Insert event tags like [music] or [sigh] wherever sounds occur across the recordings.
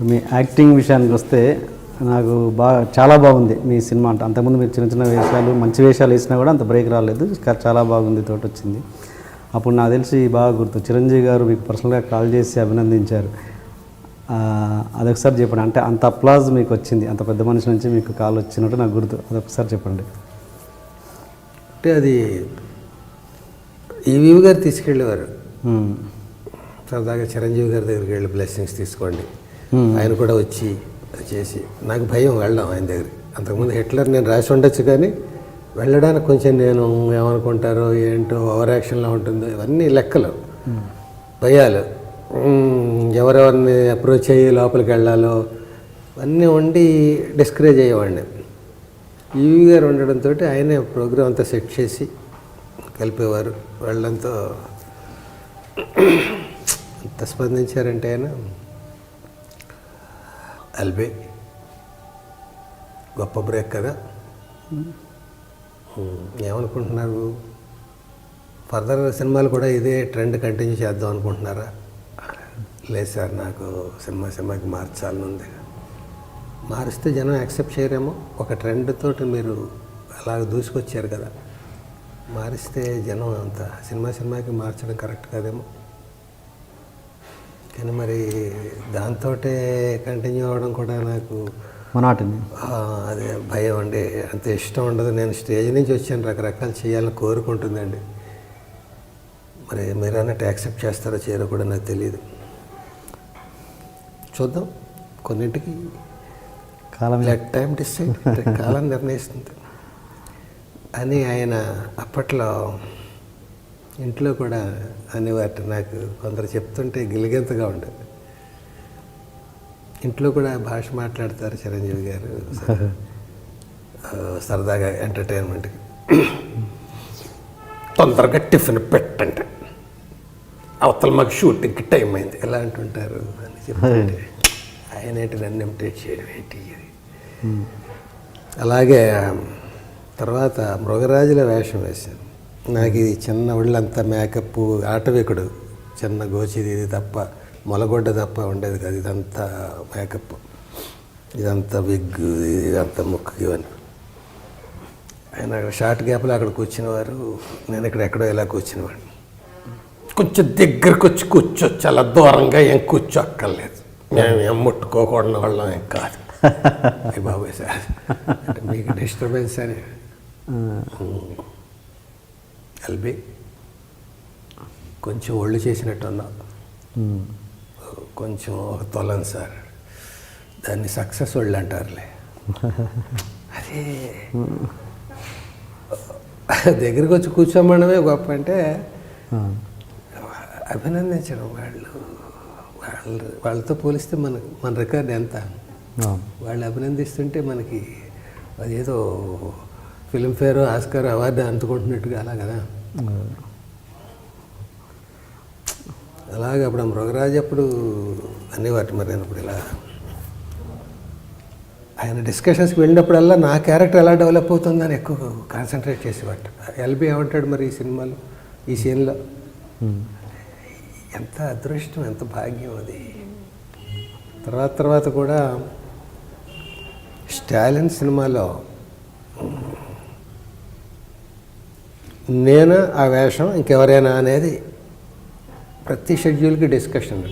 మీ acting విషయానికి వస్తే నాకు బాగా చాలా బాగుంది మీ సినిమా అంటే. అంతకుముందు మీరు చిన్న చిన్న వేషాలు మంచి వేషాలు వేసినా కూడా అంత బ్రేక్ రాలేదు. చాలా బాగుంది తోటి వచ్చింది. అప్పుడు నాకు తెలిసి బాగా గుర్తు. చిరంజీవి గారు మీకు పర్సనల్గా కాల్ చేసి అభినందించారు. అదొకసారి చెప్పండి. అంటే అంత అప్లాజ్ మీకు వచ్చింది. అంత పెద్ద మనిషి నుంచి మీకు కాల్ వచ్చినట్టు నాకు గుర్తు. అదొకసారి చెప్పండి. అంటే అది ఈవీవి గారు తీసుకెళ్ళేవారు. సరదాగా చిరంజీవి గారి దగ్గరికి వెళ్ళి బ్లెస్సింగ్స్ తీసుకోండి. ఆయన కూడా వచ్చి చేసి నాకు భయం వెళ్ళాం ఆయన దగ్గరికి. అంతకుముందు హిట్లర్ నేను రాసి ఉండొచ్చు కానీ వెళ్ళడానికి కొంచెం నేను ఏమనుకుంటారో ఏంటో ఓవర్ యాక్షన్లో ఉంటుందో ఇవన్నీ లెక్కలు. భయాలు. ఎవరెవరిని అప్రోచ్ అయ్యి లోపలికి వెళ్ళాలో అన్నీ ఉండి డిస్కరేజ్ అయ్యేవాడిని. ఈవీ గారు ఉండడంతో ఆయనే ప్రోగ్రామ్ అంతా సెట్ చేసి కలిపేవారు. వెళ్ళడంతో ఎంత స్పందించారంటే ఆయన. అల్బే గొప్ప బ్రేక్ కదా? ఉమ్, ఏమనుకుంటున్నారు? ఫర్దర్ సినిమాలు కూడా ఇదే ట్రెండ్ కంటిన్యూ చేద్దాం అనుకుంటున్నారా? లేదు సార్ నాకు సినిమా సినిమాకి మార్చాలని ఉంది. మారిస్తే జనం యాక్సెప్ట్ చేయరేమో? ఒక ట్రెండ్ తోటి మీరు అలాగ దూసుకొచ్చారు కదా. మారిస్తే జనం అంత సినిమా సినిమాకి మార్చడం కరెక్ట్ కాదేమో? కానీ మరి దాంతో కంటిన్యూ అవ్వడం కూడా నాకు మనాటిని. అదే భయం అండి. అంత ఇష్టం ఉండదు. నేను స్టేజ్ నుంచి వచ్చాను. రకరకాలు చేయాలని కోరుకుంటుందండి. మరి మీరు అన్నట్టు యాక్సెప్ట్ చేస్తారో చేయరో కూడా నాకు తెలియదు చూద్దాం. కొన్నింటికి కాలం లెట్ టైం డిసైడ్ కాలం నిర్ణయిస్తుంది. అని ఆయన అప్పట్లో ఇంట్లో కూడా అనేవారు నాకు కొందరు చెప్తుంటే గిలిగెంతగా ఉండేది ఇంట్లో కూడా భాష మాట్లాడతారు చిరంజీవి గారు. సరదాగా ఎంటర్టైన్మెంట్కి. తొందరగా టిఫిన్ పెట్టండి. అవతల మాకు షూటింగ్కి టైం అయింది. ఎలా అంటుంటారు? అని చెప్తుంటే ఆయన ఏంటి నన్ను ఇమిటేట్ చేయడం ఏంటి ఇది అలాగే తర్వాత మృగరాజుల వేషం వేశాను. నాకు ఇది చిన్న ఒళ్ళంతా మేకప్ ఆటవికుడు. చిన్న గోచిది ఇది తప్ప మొలగొడ్డ తప్ప ఉండేది కాదు. ఇదంతా మేకప్. ఇదంతా విగ్ ఇదంతా ముక్కు ఇవన్నీ. ఆయన అక్కడ షార్ట్ గ్యాప్లో అక్కడ కూర్చునేవారు. నేను ఇక్కడ ఎక్కడో ఇలా కూర్చునేవాడిని. కొంచెం దగ్గరకు వచ్చి కూర్చోచ్చు అలా దూరంగా ఏం కూర్చోక్కర్లేదు మేము ఏం ముట్టుకోకూడని వాళ్ళం ఏం కాదు. [laughs] బాబాయ్ సార్. మీకు డిస్టర్బెన్స్ అని. ఎల్బి కొంచెం ఒళ్ళు చేసినట్టు ఉన్నావు ఉమ్. కొంచెం ఒక తొలం సార్. దాన్ని సక్సెస్ ఒళ్ళు అంటారులే. అదే. దగ్గరికి వచ్చి కూర్చోమనమే గొప్ప అంటే. అభినందించడం వాళ్ళు. వాళ్ళు వాళ్ళతో పోలిస్తే మన మన రికార్డ్ ఎంత. వాళ్ళు అభినందిస్తుంటే మనకి అదేదో ఫిల్మ్ఫేర్ ఆస్కార్ అవార్డు అందుకుంటున్నట్టుగా అలా కదా? అలాగే అప్పుడు ఆ మృగరాజు అప్పుడు అనేవాటి మరి అప్పుడు ఇలా? ఆయన డిస్కషన్స్కి వెళ్ళినప్పుడల్లా నా క్యారెక్టర్ ఎలా డెవలప్ అవుతుందని ఎక్కువ కాన్సన్ట్రేట్ చేసేవాట ఎల్బి ఏమంటాడు మరి ఈ సినిమాలో ఈ సీన్లో? ఎంత అదృష్టం ఎంత భాగ్యం అది. తర్వాత తర్వాత కూడా స్టాలిన్ సినిమాలో నేను ఆ వేషం ఇంకెవరైనా అనేది ప్రతి షెడ్యూల్కి డిస్కషన్.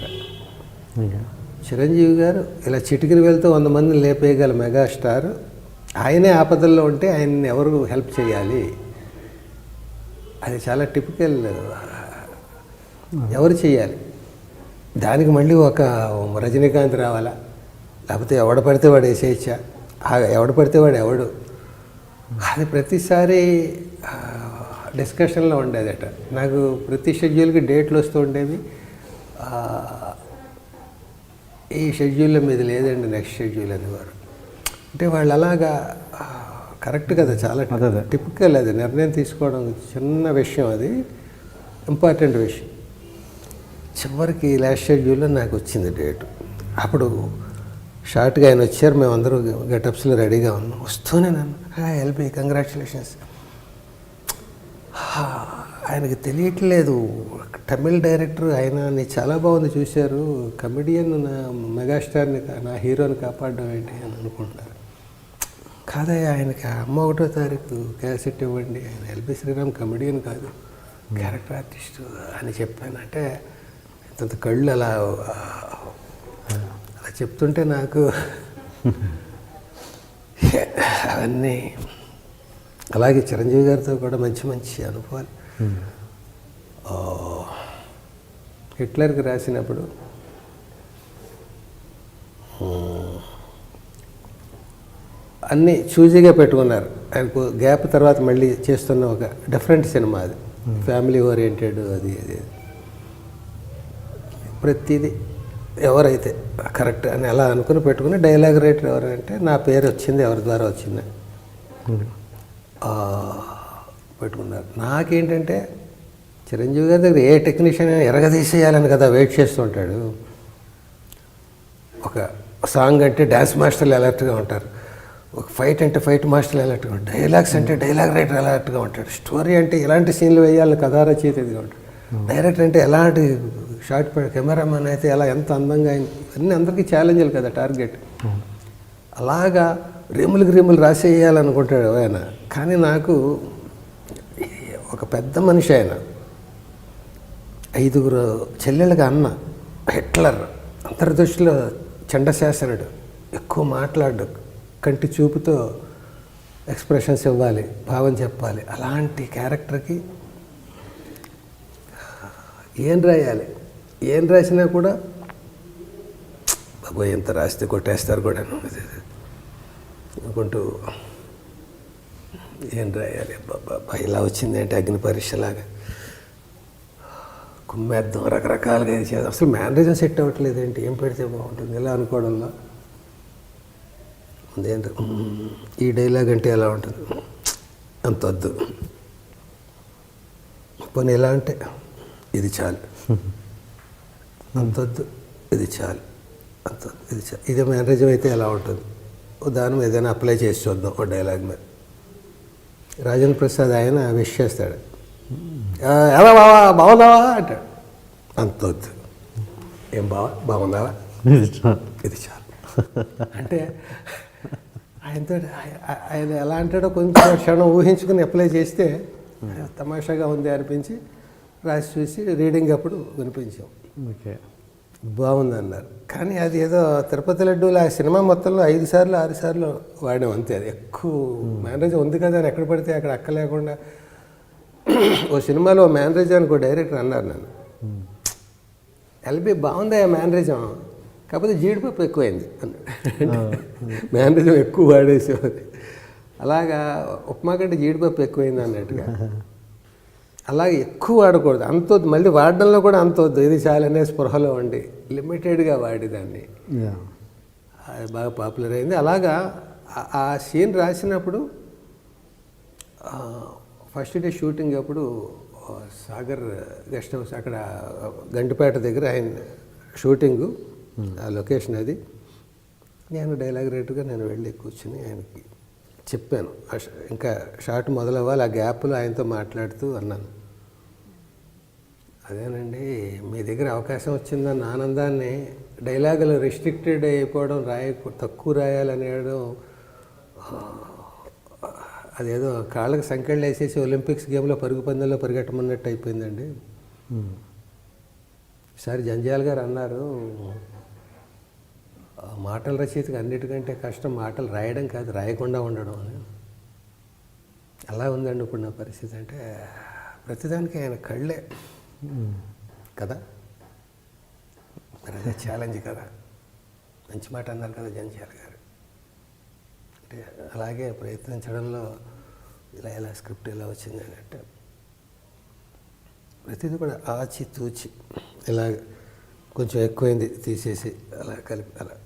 చిరంజీవి గారు ఇలా చిటికిన వెళ్తూ వంద మందిని లేపేయగల మెగాస్టార్. ఆయనే ఆపదల్లో ఉంటే ఆయన్ని ఎవరు హెల్ప్ చేయాలి? అది చాలా టిపికల్ ఎవరు చేయాలి? దానికి మళ్ళీ ఒక రజనీకాంత్ రావాలా? లేకపోతే ఎవడ పడితే వాడు వేసేయచ్చా ఆ ఎవడ పడితే వాడు ఎవడు? అది ప్రతిసారి డిస్కషన్లో ఉండేదట. నాకు ప్రతి షెడ్యూల్కి డేట్లు వస్తూ ఉండేవి. ఈ షెడ్యూల్లో మీద లేదండి నెక్స్ట్ షెడ్యూల్ అనేవారు. అంటే వాళ్ళు అలాగా కరెక్ట్ కదా చాలా. టిపికల్ అది నిర్ణయం తీసుకోవడం చిన్న విషయం అది. ఇంపార్టెంట్ విషయం. చివరికి లాస్ట్ షెడ్యూల్లో నాకు వచ్చింది డేట్. అప్పుడు షార్ట్గా ఆయన వచ్చారు. మేమందరూ గెటప్స్లో రెడీగా ఉన్నాం. వస్తూనే నన్ను ఎల్బి కంగ్రాచులేషన్స్. ఆయనకి తెలియట్లేదు. తమిళ్ డైరెక్టర్ ఆయన నీ చాలా బాగుంది చూశారు. కమెడియన్ నా మెగాస్టార్ని నా హీరోని కాపాడడం ఏంటి అని అనుకుంటున్నారు. కాదయ్యా ఆయనకి అమ్మ ఒకటో తారీఖు క్యాసెట్ ఇవ్వండి. ఆయన ఎల్బి శ్రీరామ్ కమెడియన్ కాదు. క్యారెక్టర్ ఆర్టిస్ట్ అని చెప్పానంటే ఇంత కళ్ళు అలా అలా చెప్తుంటే నాకు [laughs] అవన్నీ అలాగే చిరంజీవి గారితో కూడా మంచి మంచి అనుభవాలు. ఆ, హిట్లర్కి రాసినప్పుడు అన్నీ చూజీగా పెట్టుకున్నారు. ఆయనకు గ్యాప్ తర్వాత మళ్ళీ చేస్తున్న ఒక డిఫరెంట్ సినిమా అది. ఫ్యామిలీ ఓరియంటెడ్ అది అది ప్రతిదీ ఎవరైతే కరెక్ట్ అని అలా అనుకుని పెట్టుకుని డైలాగ్ రైటర్ ఎవరంటే నా పేరు వచ్చింది ఎవరి ద్వారా వచ్చింది ఆ, పెట్టుకున్నారు. నాకేంటంటే చిరంజీవి గారి దగ్గర ఏ టెక్నీషియన్ అయినా ఎరగదీసేయాలని కదా వెయిట్ చేస్తుంటాడు. ఒక సాంగ్ అంటే డ్యాన్స్ మాస్టర్లు అలర్ట్గా ఉంటారు. ఒక ఫైట్ అంటే ఫైట్ మాస్టర్లు అలర్ట్గా ఉంటారు. డైలాగ్స్ అంటే డైలాగ్ రైటర్ అలర్ట్గా ఉంటాడు. స్టోరీ అంటే ఇలాంటి సీన్లు వేయాలని కథా రచయిత ఇదిగా ఉంటాడు డైరెక్టర్ అంటే ఎలాంటి షార్ట్ కెమెరామెన్ అయితే ఎలా ఎంత అందంగా అన్నీ అందరికీ ఛాలెంజ్లు కదా టార్గెట్. అలాగా రేములకి రేములు రాసేయాలనుకుంటాడు ఆయన. కానీ నాకు ఒక పెద్ద మనిషి ఆయన. ఐదుగురు చెల్లెళ్ళకి అన్న హిట్లర్ అంతర్దృష్టిలో చండశాసనుడు. ఎక్కువ మాట్లాడు కంటి చూపుతో ఎక్స్ప్రెషన్స్ ఇవ్వాలి భావం చెప్పాలి. అలాంటి క్యారెక్టర్కి ఏం రాయాలి? ఏం రాసినా కూడా బాబోయ్ ఎంత రాస్తే కొట్టేస్తారు కూడా అనుకుంటూ ఏం రాయాలి? బాబా ఇలా వచ్చిందంటే అగ్ని పరీక్షలాగా? కుమ్మేద్దాం రకరకాలుగా ఇది చేద్దాం? అసలు మేనరిజం సెట్ అవ్వట్లేదు ఏంటి? ఏం పెడితే బాగుంటుంది? ఇలా అనుకోవడంలో? అదేంటి ఈ డైలాగ్ అంటే ఎలా ఉంటుంది? అంత వద్దు. పోనీ ఎలా అంటే ఇది చాలు. అంత వద్దు ఇది చాలు. అంత ఇది చాలు. ఇదే మేనరిజం అయితే ఎలా ఉంటుంది? దాని ఏదైనా అప్లై చేసి చూద్దాం ఓ డైలాగ్ మీద. రాజేంద్ర ప్రసాద్ ఆయన విష్ చేస్తాడు. "ఆ, ఎలా బావా బాగున్నావా? అంటాడు. అంత వద్దు. ఏం బావా బాగున్నావా? ఇది చాలు. అంటే ఆయనతో ఆయ- ఆయన ఎలా అంటాడో కొంచెం క్షణం ఊహించుకుని అప్లై చేస్తే తమాషాగా ఉంది అనిపించి రాసి చూసి రీడింగ్ అప్పుడు వినిపించాం. ఓకే. బాగుంది అన్నారు కానీ అది ఏదో తిరుపతి లడ్డూలు ఆ సినిమా మొత్తంలో ఐదు సార్లు ఆరు సార్లు వాడాం అంతే. అది ఎక్కువ మేనేజర్ ఉంది కదా అని ఎక్కడ పడితే అక్కడ అక్క లేకుండా. [clears throat] ఓ సినిమాలో మేనేజర్ అని ఒక డైరెక్టర్ అన్నారు నన్ను. ఎల్బి బాగుందా మేనరిజం కాకపోతే జీడిపప్పు ఎక్కువైంది అన్నాడు. [laughs] మేనరిజం ఎక్కువ వాడేసేవారు అలాగా ఉప్మా కంటే జీడిపప్పు ఎక్కువైంది అన్నట్టుగా. [laughs] అలాగే ఎక్కువ వాడకూడదు. అంత. మళ్ళీ వాడడంలో కూడా అంత వద్దు. ఇది చాలనే స్పృహలో ఉండి. లిమిటెడ్గా వాడేదాన్ని అది బాగా పాపులర్ అయింది. అలాగా ఆ- సీన్ రాసినప్పుడు ఫస్ట్ డే షూటింగ్ అప్పుడు సాగర్ గెస్ట్ హౌస్ అక్కడ గంటిపేట దగ్గర ఆయన షూటింగు ఆ లొకేషన్ అది. నేను డైలాగ్ రేటుగా నేను వెళ్ళి కూర్చుని ఆయనకి చెప్పాను. ఇంకా షార్ట్ మొదలవ్వాలి. ఆ గ్యాప్లో ఆయనతో మాట్లాడుతూ అన్నాను. అదేనండి మీ దగ్గర అవకాశం వచ్చిందన్న ఆనందాన్ని డైలాగులు రెస్ట్రిక్టెడ్ అయిపోవడం రాయ తక్కువ రాయాలనేయడం అదేదో కాళ్ళకి సంకెళ్ళు వేసేసి ఒలింపిక్స్ గేమ్లో పరుగు పందెంలో పరిగెట్టమన్నట్టు అయిపోయిందండి. ఈసారి జంజాల్ గారు అన్నారు "ఆ మాటల రచయితకి అన్నిటికంటే కష్టం మాటలు రాయడం కాదు రాయకుండా ఉండడం అని. అలా ఉందండి ఇప్పుడు నా పరిస్థితి. అంటే ప్రతిదానికి ఆయన కళ్ళే. కదా? మరి అదే ఛాలెంజ్ కదా? మంచి మాట అన్నారు కదా జంజాల్ గారు. అంటే అలాగే ప్రయత్నించడంలో ఇలా ఇలా స్క్రిప్ట్ ఇలా వచ్చింది అని అంటే ప్రతిదీ కూడా ఆచి తూచి ఇలా కొంచెం ఎక్కువైంది తీసేసి అలా కలిపి అలా.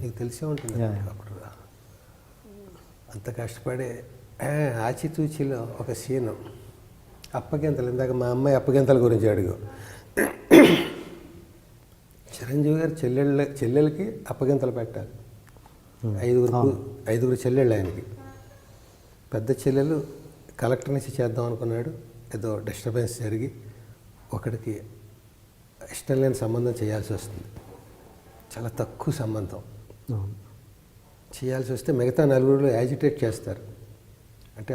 నీకు తెలిసే ఉంటుంది. అప్పుడు అంత కష్టపడి ఆచితూచిలో ఒక సీను అప్పగింతలు. ఇందాక మా అమ్మాయి అప్పగింతల గురించి అడుగు. చిరంజీవి గారు చెల్లెళ్ళ చెల్లెలకి అప్పగింతలు పెట్టాలి. ఐదుగురు ఐదుగురు చెల్లెళ్ళు ఆయనకి. పెద్ద చెల్లెలు కలెక్టర్ నుంచి చేద్దాం అనుకున్నాడు. ఏదో డిస్టర్బెన్స్ జరిగి ఒకడికి ఇష్టం లేని సంబంధం చేయాల్సి వస్తుంది. చాలా తక్కువ సంబంధం. చేయాల్సి వస్తే మిగతా నలుగురు యాజిటేట్ చేస్తారు. అంటే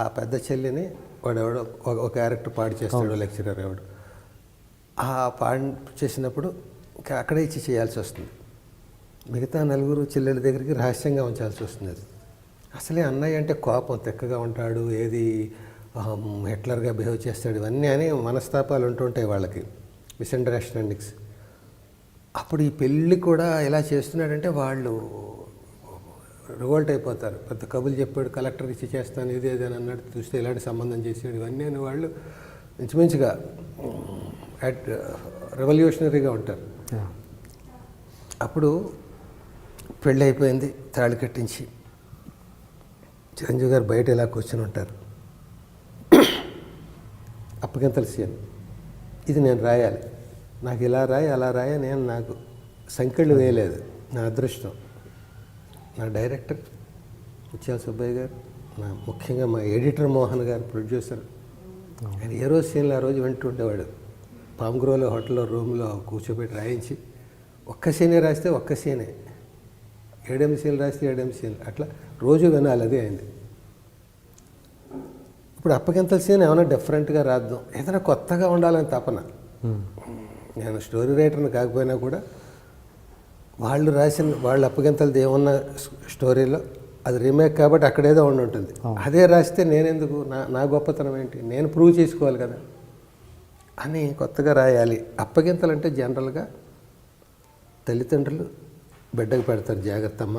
ఆ పెద్ద చెల్లిని వాడు ఎవడో ఒక- క్యారెక్టర్ పాడు చేస్తాడు లెక్చరర్ ఎవడు. ఆ పాడు చేసినప్పుడు అక్కడే ఇచ్చి చేయాల్సి వస్తుంది. మిగతా నలుగురు చెల్లెల దగ్గరికి రహస్యంగా ఉంచాల్సి వస్తుంది అది. అసలే అన్నయ్య అంటే కోపం తెక్కగా ఉంటాడు ఏది హిట్లర్గా బిహేవ్ చేస్తాడు ఇవన్నీ అని మనస్తాపాలు ఉంటుంటాయి వాళ్ళకి. మిస్అండర్స్టాండింగ్స్. అప్పుడు ఈ పెళ్ళి కూడా ఎలా చేస్తున్నాడంటే వాళ్ళు రివోల్ట్ అయిపోతారు. పెద్ద కబులు చెప్పాడు కలెక్టర్ ఇచ్చి చేస్తాను ఇది ఇది అని అన్నట్టు చూస్తే ఇలాంటి సంబంధం చేసాడు ఇవన్నీ అని వాళ్ళు ఇంచుమించుగా అట్ రెవల్యూషనరీగా ఉంటారు. అప్పుడు పెళ్ళి అయిపోయింది తాళి కట్టించి. చిరంజీవి గారు బయట ఇలా కూర్చొని ఉంటారు. అప్పగింతల సీన్. ఇది నేను రాయాలి. నాకు ఇలా రాయి అలా రాయ నేను నాకు సంకెళ్ళు వేయలేదు. నా అదృష్టం. నా డైరెక్టర్ ముత్యాల సుబ్బయ్య గారు నా ముఖ్యంగా మా ఎడిటర్ మోహన్ గారు ప్రొడ్యూసర్. ఆయన ఏ రోజు సీన్లు ఆ రోజు వింటుండేవాడు పామ్గ్రోలో హోటల్లో రూమ్లో కూర్చోబెట్టి రాయించి ఒక్క సీనే రాస్తే ఒక్క సీనే. ఏడెనిమిది సీన్లు రాస్తే ఏడెనిమిది సీన్లు. అట్లా రోజు వినాలి అదే అయింది ఇప్పుడు అప్పగింతల సీన్ ఏమైనా డిఫరెంట్గా రాద్దాం. ఏదైనా కొత్తగా ఉండాలని తపన. నేను స్టోరీ రైటర్ని కాకపోయినా కూడా వాళ్ళు రాసిన వాళ్ళు అప్పగింతలది ఏమన్నా స్టోరీలో అది రీమేక్ కాబట్టి అక్కడేదో ఉండి ఉంటుంది. అదే రాస్తే నేనెందుకు? నా నా గొప్పతనం ఏంటి? నేను ప్రూవ్ చేసుకోవాలి కదా. అని కొత్తగా రాయాలి. అప్పగింతలు అంటే జనరల్గా తల్లిదండ్రులు బిడ్డకు పెడతారు జాగ్రత్త అమ్మ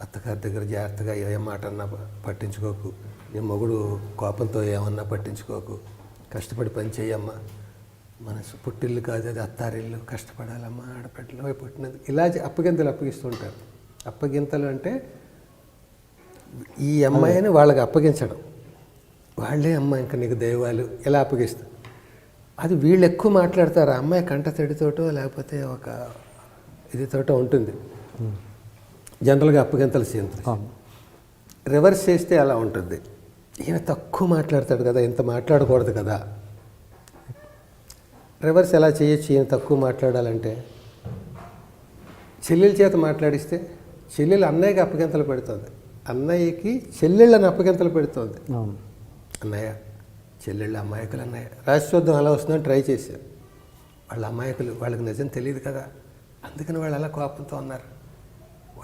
అత్తగారి దగ్గర జాగ్రత్తగా ఏ మాట అన్నా పట్టించుకోకు. నీ మొగుడు కోపంతో ఏమన్నా పట్టించుకోకు. కష్టపడి పని చేయమ్మా. మన పుట్టిల్లు కాదు అది అత్తారిల్లు కష్టపడాలమ్మా ఆడపిల్లలు అవి పుట్టినది. ఇలా అప్పగింతలు అప్పగిస్తుంటారు. అప్పగింతలు అంటే ఈ అమ్మాయిని వాళ్ళకి అప్పగించడం. వాళ్ళే అమ్మ ఇంకా నీకు దైవాలు ఇలా అప్పగిస్తారు. అది వీళ్ళు ఎక్కువ మాట్లాడతారు. ఆ అమ్మాయి కంట తడితోటో లేకపోతే ఒక ఇదితోటో ఉంటుంది. జనరల్గా అప్పగింతల అవును. రివర్స్ చేస్తే అలా ఉంటుంది. ఈయన తక్కువ మాట్లాడతాడు కదా ఇంత మాట్లాడకూడదు కదా. రివర్స్ ఎలా చేయొచ్చు ఈయన తక్కువ మాట్లాడాలంటే? చెల్లెల చేత మాట్లాడిస్తే చెల్లెలు అన్నయ్యకి అప్పగింతలు పెడుతుంది. అన్నయ్యకి చెల్లెళ్ళని అప్పగింతలు పెడుతుంది. అన్నయ్య చెల్లెళ్ళు అమాయకులు అన్నయ్య. రాసి చూద్దాం అలా వస్తుందని ట్రై చేశారు. వాళ్ళ అమాయకులు వాళ్ళకి నిజం తెలియదు కదా. అందుకని వాళ్ళు అలా కోపంతో ఉన్నారు.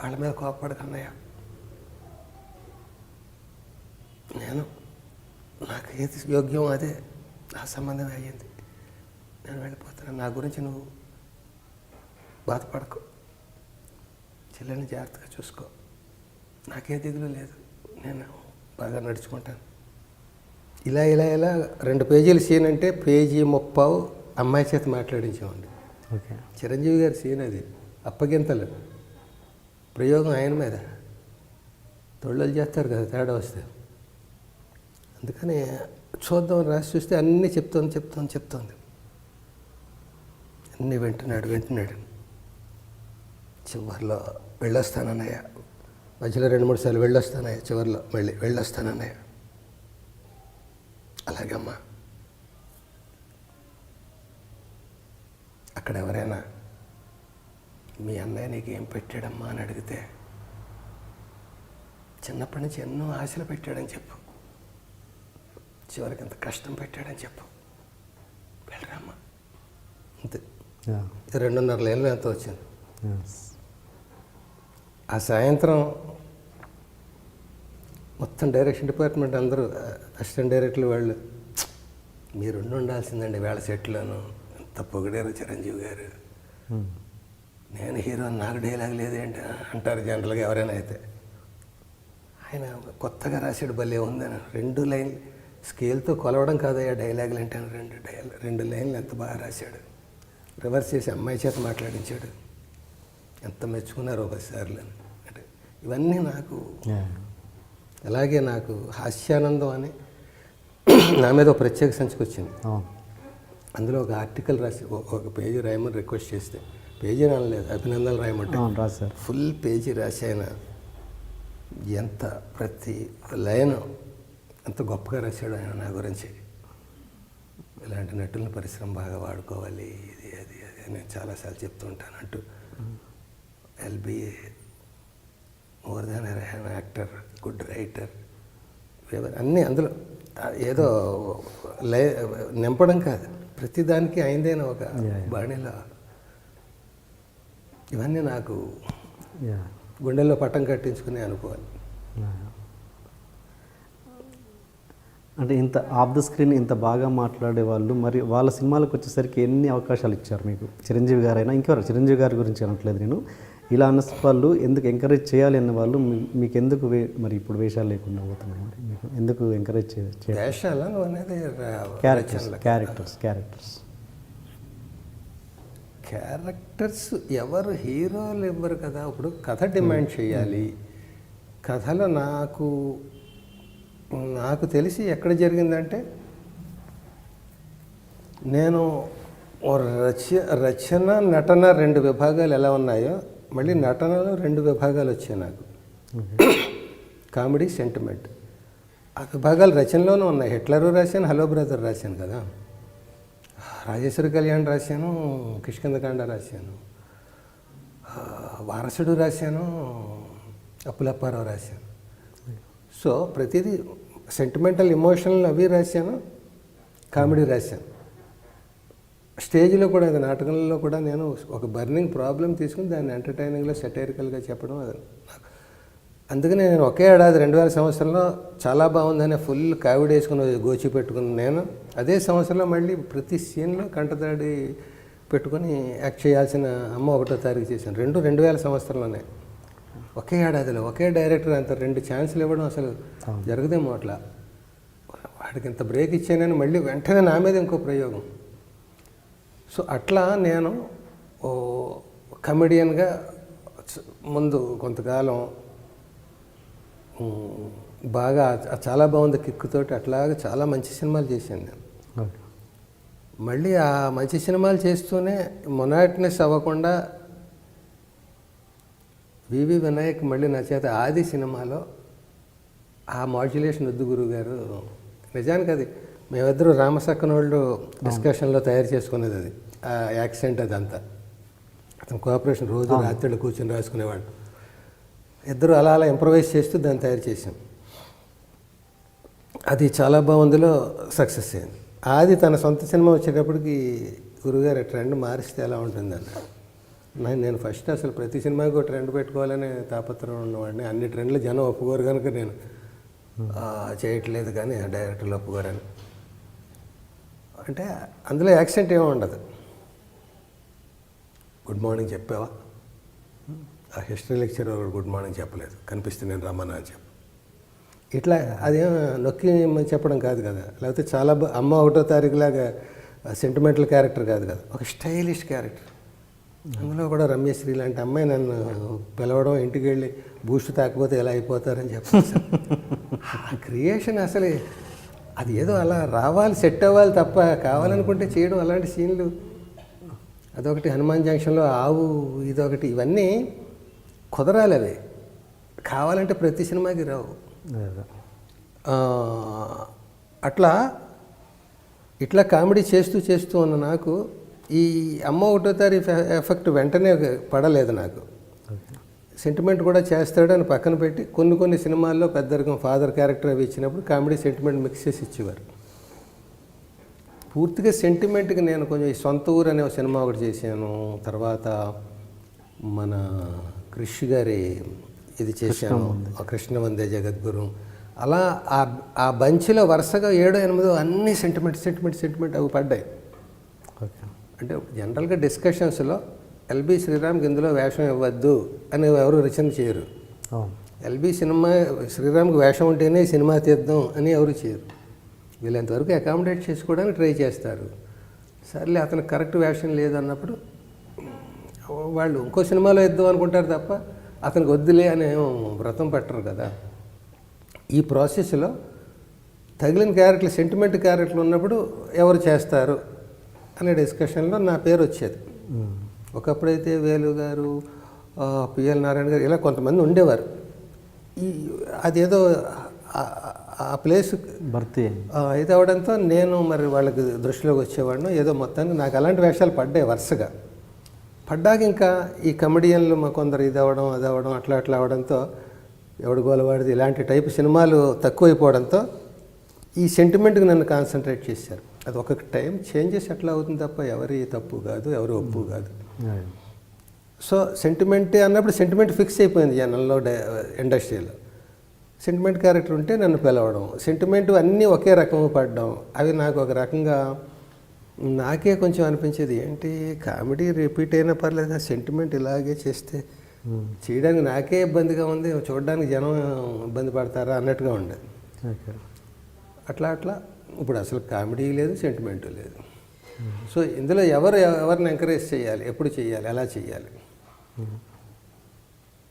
వాళ్ళ మీద కోపపడక అన్నయ్య. నేను నాకు ఏది యోగ్యం అదే. నా సంబంధం అయ్యింది. నేను వెళ్ళిపోతాను. నా గురించి నువ్వు బాధపడకు. చెల్లెల్ని జాగ్రత్తగా చూసుకో. నాకే దిగులు లేదు. నేను బాగా నడుచుకుంటాను. ఇలా ఇలా ఇలా రెండు పేజీల సీన్ అంటే పేజీ ముప్పావు అమ్మాయి చేత మాట్లాడించామండి ఓకే. చిరంజీవి గారి సీన్ అది. అప్పగింతలు. ప్రయోగం ఆయన మీద. తొళ్ళలు చేస్తారు కదా తేడా వస్తే. అందుకని చూద్దాం రాసి చూస్తే అన్నీ చెప్తోంది చెప్తోంది చెప్తోంది. అన్నీ వింటున్నాడు వింటున్నాడు చివరిలో వెళ్ళొస్తానన్నయ్య. మధ్యలో రెండు మూడు సార్లు వెళ్ళొస్తానయ్య చివరిలో. మళ్ళీ వెళ్ళొస్తానన్నయ్య. అలాగమ్మా. అక్కడ ఎవరైనా మీ అన్నయ్య నీకు ఏం పెట్టాడమ్మా అని అడిగితే చిన్నప్పటి నుంచి ఎన్నో ఆశలు పెట్టాడని చెప్పు. చివరికి ఎంత కష్టం పెట్టాడని చెప్పు. వెళ్ళరామ్మా. అంతే. రెండున్నర ఏళ్ళు ఎంత వచ్చింది ఎస్ ఆ సాయంత్రం మొత్తం డైరెక్షన్ డిపార్ట్మెంట్ అందరూ అసిస్టెంట్ డైరెక్టర్లు వాళ్ళు మీరు ఉండి ఉండాల్సిందండి వేళ సెట్లోను. ఎంత పొగిడారు చిరంజీవి గారు. ఉమ్. నేను హీరో నాకు డైలాగ్ లేదేంటి అంటారు జనరల్గా ఎవరైనా అయితే. ఆయన కొత్తగా రాసాడు భలే ఉందని. రెండు లైన్ స్కేల్తో కొలవడం కాదయ్యా డైలాగులు అంటే రెండు డైలాగ్ రెండు లైన్లు ఎంత బాగా రాశాడు. రివర్స్ చేసి అమ్మాయి చేత మాట్లాడించాడు. ఎంత మెచ్చుకున్నారు ఒకసారిలో అంటే ఇవన్నీ నాకు అలాగే నాకు హాస్యానందం అని నా మీద ఒక ప్రత్యేక సంచికి వచ్చింది. అందులో ఒక ఆర్టికల్ రాసి ఒక- పేజీ రాయమని రిక్వెస్ట్ చేస్తే పేజీ రాయలేదు అభినందనలు రాయమంటే. ఫుల్ పేజీ రాసి ఆయన ఎంత ప్రతి లైన్ ఎంత గొప్పగా రాశాడు ఆయన నా గురించి. ఇలాంటి నటులను పరిశ్రమ బాగా వాడుకోవాలి నేను చాలాసార్లు చెప్తూ ఉంటాను అంటూ. LB more than actor good writer అన్నీ అందులో ఏదో లై నింపడం కాదు. ప్రతిదానికి అయిందైన ఒక. బాణిలో. ఇవన్నీ నాకు గుండెల్లో పట్టం కట్టించుకునే అనుకోవాలి అంటే ఇంత ఆఫ్ ద స్క్రీన్ ఇంత బాగా మాట్లాడే వాళ్ళు మరి వాళ్ళ సినిమాలకు వచ్చేసరికి ఎన్ని అవకాశాలు ఇచ్చారు మీకు? చిరంజీవి గారైనా ఇంకెవరు? చిరంజీవి గారి గురించి అనట్లేదు నేను. ఇలా అన్న వాళ్ళు ఎందుకు ఎంకరేజ్ చేయాలి అన్న వాళ్ళు మీకు ఎందుకు వే- మరి ఇప్పుడు వేషాలు లేకుండా పోతున్నాయి మరి మీకు ఎందుకు ఎంకరేజ్ చేయాలి క్యారెక్టర్స్. క్యారెక్టర్స్ క్యారెక్టర్స్ క్యారెక్టర్స్ ఎవరు హీరోలు ఇవ్వరు కదా. ఇప్పుడు కథ డిమాండ్ చేయాలి. కథలో నాకు నాకు తెలిసి ఎక్కడ జరిగిందంటే నేను రచ రచన నటన రెండు విభాగాలు ఎలా ఉన్నాయో మళ్ళీ నటనలో రెండు విభాగాలు వచ్చాయి నాకు. కామెడీ సెంటిమెంట్ ఆ విభాగాలు రచనలోనూ ఉన్నాయి. హిట్లరు రాశాను హలో బ్రదర్ రాశాను కదా. రాజేశ్వరి కళ్యాణ్ రాశాను కిష్కిందకాండ రాశాను. వారసుడు రాశాను అప్పులప్పారావు రాశాను. సో ప్రతిదీ సెంటిమెంటల్ ఎమోషనల్ అవి రాశాను కామెడీ రాశాను. స్టేజ్లో కూడా అది నాటకంలో కూడా నేను ఒక బర్నింగ్ ప్రాబ్లం తీసుకుని దాన్ని ఎంటర్టైనింగ్లో సెటైరికల్గా చెప్పడం అది నాకు. అందుకనే నేను ఒకే ఏడాది రెండు వేల సంవత్సరంలో చాలా బాగుందని ఫుల్ కావిడి వేసుకుని గోచి పెట్టుకుని నేను. అదే సంవత్సరంలో మళ్ళీ ప్రతి సీన్లో కంటదాడి పెట్టుకొని యాక్ట్ చేయాల్సిన అమ్మ ఒకటో తారీఖు చేశాను. రెండు రెండు వేల సంవత్సరంలోనే. ఒకే ఏడాదిలో ఒకే డైరెక్టర్ అంత రెండు ఛాన్సులు ఇవ్వడం అసలు జరగదేమో అట్లా. వాడికి ఇంత బ్రేక్ ఇచ్చానని మళ్ళీ వెంటనే నా మీద ఇంకో ప్రయోగం. సో అట్లా నేను ఓ కమెడియన్గా ముందు కొంతకాలం బాగా చాలా బాగుంది కిక్కుతోటి అట్లాగే చాలా మంచి సినిమాలు చేశాను నేను. మళ్ళీ ఆ మంచి సినిమాలు చేస్తూనే మొనాటినెస్ అవ్వకుండా వివి వినాయక్ మళ్ళీ నా చేత ఆది సినిమాలో ఆ మాడ్యులేషన్ వద్దు గురువు గారు నిజానికి అది మేమిద్దరు రామసక్కనోళ్ళు డిస్కషన్లో తయారు చేసుకునేది అది. ఆ యాక్సెంట్ అదంతా. అతను కోఆపరేషన్ రోజు రాత్రిళ్ళు కూర్చొని రాసుకునేవాడు. ఇద్దరు అలా అలా ఇంప్రవైజ్ చేస్తూ దాన్ని తయారు చేసాం అది చాలా బాగుందిలో సక్సెస్ అయింది. ఆది తన సొంత సినిమా వచ్చేటప్పటికి గురుగారు ట్రెండ్ మారిస్తే ఎలా ఉంటుందన్న నేను నేను ఫస్ట్ అసలు ప్రతి సినిమాకి ఒక ట్రెండ్ పెట్టుకోవాలనే తాపత్రం ఉన్నవాడిని. అన్ని ట్రెండ్లు జనం ఒప్పుకోరు కనుక నేను చేయట్లేదు కానీ ఆ డైరెక్టర్లు ఒప్పుకోరని. అంటే అందులో యాక్సెంట్ ఏమీ ఉండదు. గుడ్ మార్నింగ్ చెప్పావా? ఆ హిస్టరీ లెక్చర్ గుడ్ మార్నింగ్ చెప్పలేదు. కనిపిస్తే నేను రమ్మన్నా అని చెప్పి. ఇట్లా అదేం నొక్కి చెప్పడం కాదు కదా. లేకపోతే చాలా అమ్మ ఒకటో తారీఖులాగా సెంటిమెంటల్ క్యారెక్టర్ కాదు కదా. ఒక స్టైలిష్ క్యారెక్టర్ అందులో కూడా రమ్యశ్రీ లాంటి అమ్మాయి నన్ను పిలవడం ఇంటికి వెళ్ళి బూస్ట్ తాకపోతే ఎలా అయిపోతారని చెప్పాను ఆ క్రియేషన్ అసలు అది ఏదో అలా రావాలి సెట్ అవ్వాలి తప్ప కావాలనుకుంటే చేయడం అలాంటి సీన్లు. అదొకటి హనుమాన్ జంక్షన్లో ఆవు ఇదొకటి ఇవన్నీ కుదరాలి అవి. కావాలంటే ప్రతి సినిమాకి రావు. అట్లా ఇట్లా కామెడీ చేస్తూ చేస్తూ ఉన్న నాకు ఈ అమ్మ ఒకటో తారీఖు ఎఫెక్ట్ వెంటనే పడలేదు నాకు. సెంటిమెంట్ కూడా చేస్తాడు అని పక్కన పెట్టి కొన్ని కొన్ని సినిమాల్లో పెద్దరికం ఫాదర్ క్యారెక్టర్ అవి ఇచ్చినప్పుడు కామెడీ సెంటిమెంట్ మిక్స్ చేసి ఇచ్చేవారు. పూర్తిగా సెంటిమెంట్కి నేను కొంచెం ఈ సొంత ఊరు అనే సినిమా ఒకటి చేశాను. తర్వాత మన కృషి గారి ఇది చేశాను. కృష్ణ వందే జగద్గురు. అలా ఆ ఆ బంచ్లో వరుసగా ఏడో ఎనిమిదో అన్ని సెంటిమెంట్ సెంటిమెంట్ సెంటిమెంట్ అవి పడ్డాయి. ఓకే. అంటే జనరల్గా డిస్కషన్స్లో ఎల్బి శ్రీరామ్కి ఇందులో వేషం ఇవ్వద్దు అని ఎవరు రచన చేయరు. ఎల్బి సినిమా శ్రీరామ్కి వేషం ఉంటేనే సినిమా తీద్దాం అని ఎవరు చేయరు. వీళ్ళంతవరకు అకామిడేట్ చేసుకోవడానికి ట్రై చేస్తారు. సర్లే అతను కరెక్ట్ వేషం లేదన్నప్పుడు వాళ్ళు ఇంకో సినిమాలో ఇద్దాం అనుకుంటారు తప్ప అతనికి వద్దులే అని వ్రతం పట్టరు కదా. ఈ ప్రాసెస్లో తగిలిన క్యారెక్టర్లు సెంటిమెంట్ క్యారెక్టర్లు ఉన్నప్పుడు ఎవరు చేస్తారు? అనే డిస్కషన్లో నా పేరు వచ్చేది. ఒకప్పుడైతే వేలు గారు పిఎల్ నారాయణ గారు ఇలా కొంతమంది ఉండేవారు. ఈ అదేదో ఆ- ప్లేస్ భర్తీ. ఇది అవడంతో నేను మరి వాళ్ళకి దృష్టిలోకి వచ్చేవాడిను. ఏదో మొత్తానికి నాకు అలాంటి వేషాలు పడ్డాయి వరుసగా. పడ్డాక ఇంకా ఈ కమెడియన్లు మా కొందరు ఇది అవ్వడం అది అవ్వడం అట్లా అట్లా అవడంతో ఎవడు గోలవాడిది ఇలాంటి టైపు సినిమాలు తక్కువైపోవడంతో ఈ సెంటిమెంట్కి నన్ను కాన్సన్ట్రేట్ చేశారు. అది ఒక టైం చేంజెస్ ఎట్లా అవుతుంది తప్ప ఎవరి తప్పు కాదు ఎవరి ఒప్పు కాదు. సో సెంటిమెంట్ అన్నప్పుడు సెంటిమెంట్ ఫిక్స్ అయిపోయింది జనంలో ఇండస్ట్రీలో సెంటిమెంట్ క్యారెక్టర్ ఉంటే నన్ను పిలవడం. సెంటిమెంట్ అన్నీ ఒకే రకం పడడం. అవి నాకు ఒక రకంగా నాకే కొంచెం అనిపించేది ఏంటి కామెడీ రిపీట్ అయినా పర్లేదు సెంటిమెంట్ ఇలాగే చేస్తే చేయడానికి నాకే ఇబ్బందిగా ఉంది చూడడానికి జనం ఇబ్బంది పడతారా అన్నట్టుగా ఉండేది అట్లా అట్లా ఇప్పుడు అసలు కామెడీ లేదు సెంటిమెంట్ లేదు. సో ఇందులో ఎవరు ఎవరిని ఎంకరేజ్ చేయాలి? ఎప్పుడు చేయాలి? ఎలా చేయాలి?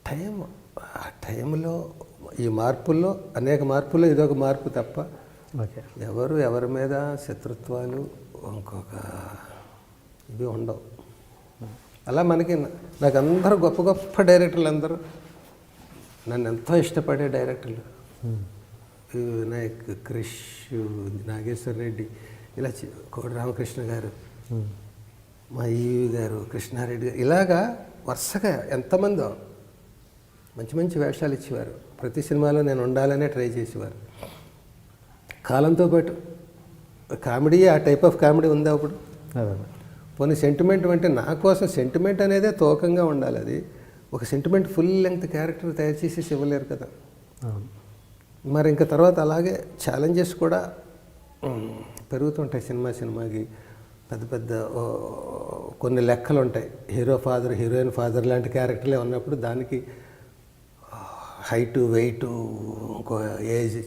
టైం ఆ టైంలో ఈ మార్పుల్లో అనేక మార్పుల్లో ఇదొక మార్పు తప్ప ఎవరు ఎవరి మీద శత్రుత్వాలు ఇంకొక ఇవి ఉండవు. అలా మనకి నాకు అందరూ గొప్ప గొప్ప డైరెక్టర్లు అందరూ నన్ను ఎంతో ఇష్టపడే డైరెక్టర్లు. వినాయక్ క్రిష్ నాగేశ్వర రెడ్డి ఇలా కోడి రామకృష్ణ గారు మా ఈవి గారు కృష్ణారెడ్డి గారు ఇలాగా వరుసగా ఎంతమందో మంచి మంచి వేషాలు ఇచ్చేవారు. ప్రతి సినిమాలో నేను ఉండాలనే ట్రై చేసేవారు. కాలంతో పాటు కామెడీ ఆ టైప్ ఆఫ్ కామెడీ ఉందా అప్పుడు? పోనీ సెంటిమెంట్ అంటే నా కోసం సెంటిమెంట్ అనేదే తోకంగా ఉండాలి అది. ఒక సెంటిమెంట్ ఫుల్ లెంగ్త్ క్యారెక్టర్ తయారు చేసేసి ఇవ్వలేరు కదా. మరి ఇంకా తర్వాత అలాగే ఛాలెంజెస్ కూడా పెరుగుతుంటాయి సినిమా సినిమాకి. పెద్ద పెద్ద ఓ, కొన్ని లెక్కలు ఉంటాయి హీరో ఫాదర్ హీరోయిన్ ఫాదర్ లాంటి క్యారెక్టర్లే ఉన్నప్పుడు దానికి హైటు వెయిట్ ఇంకో ఏజ్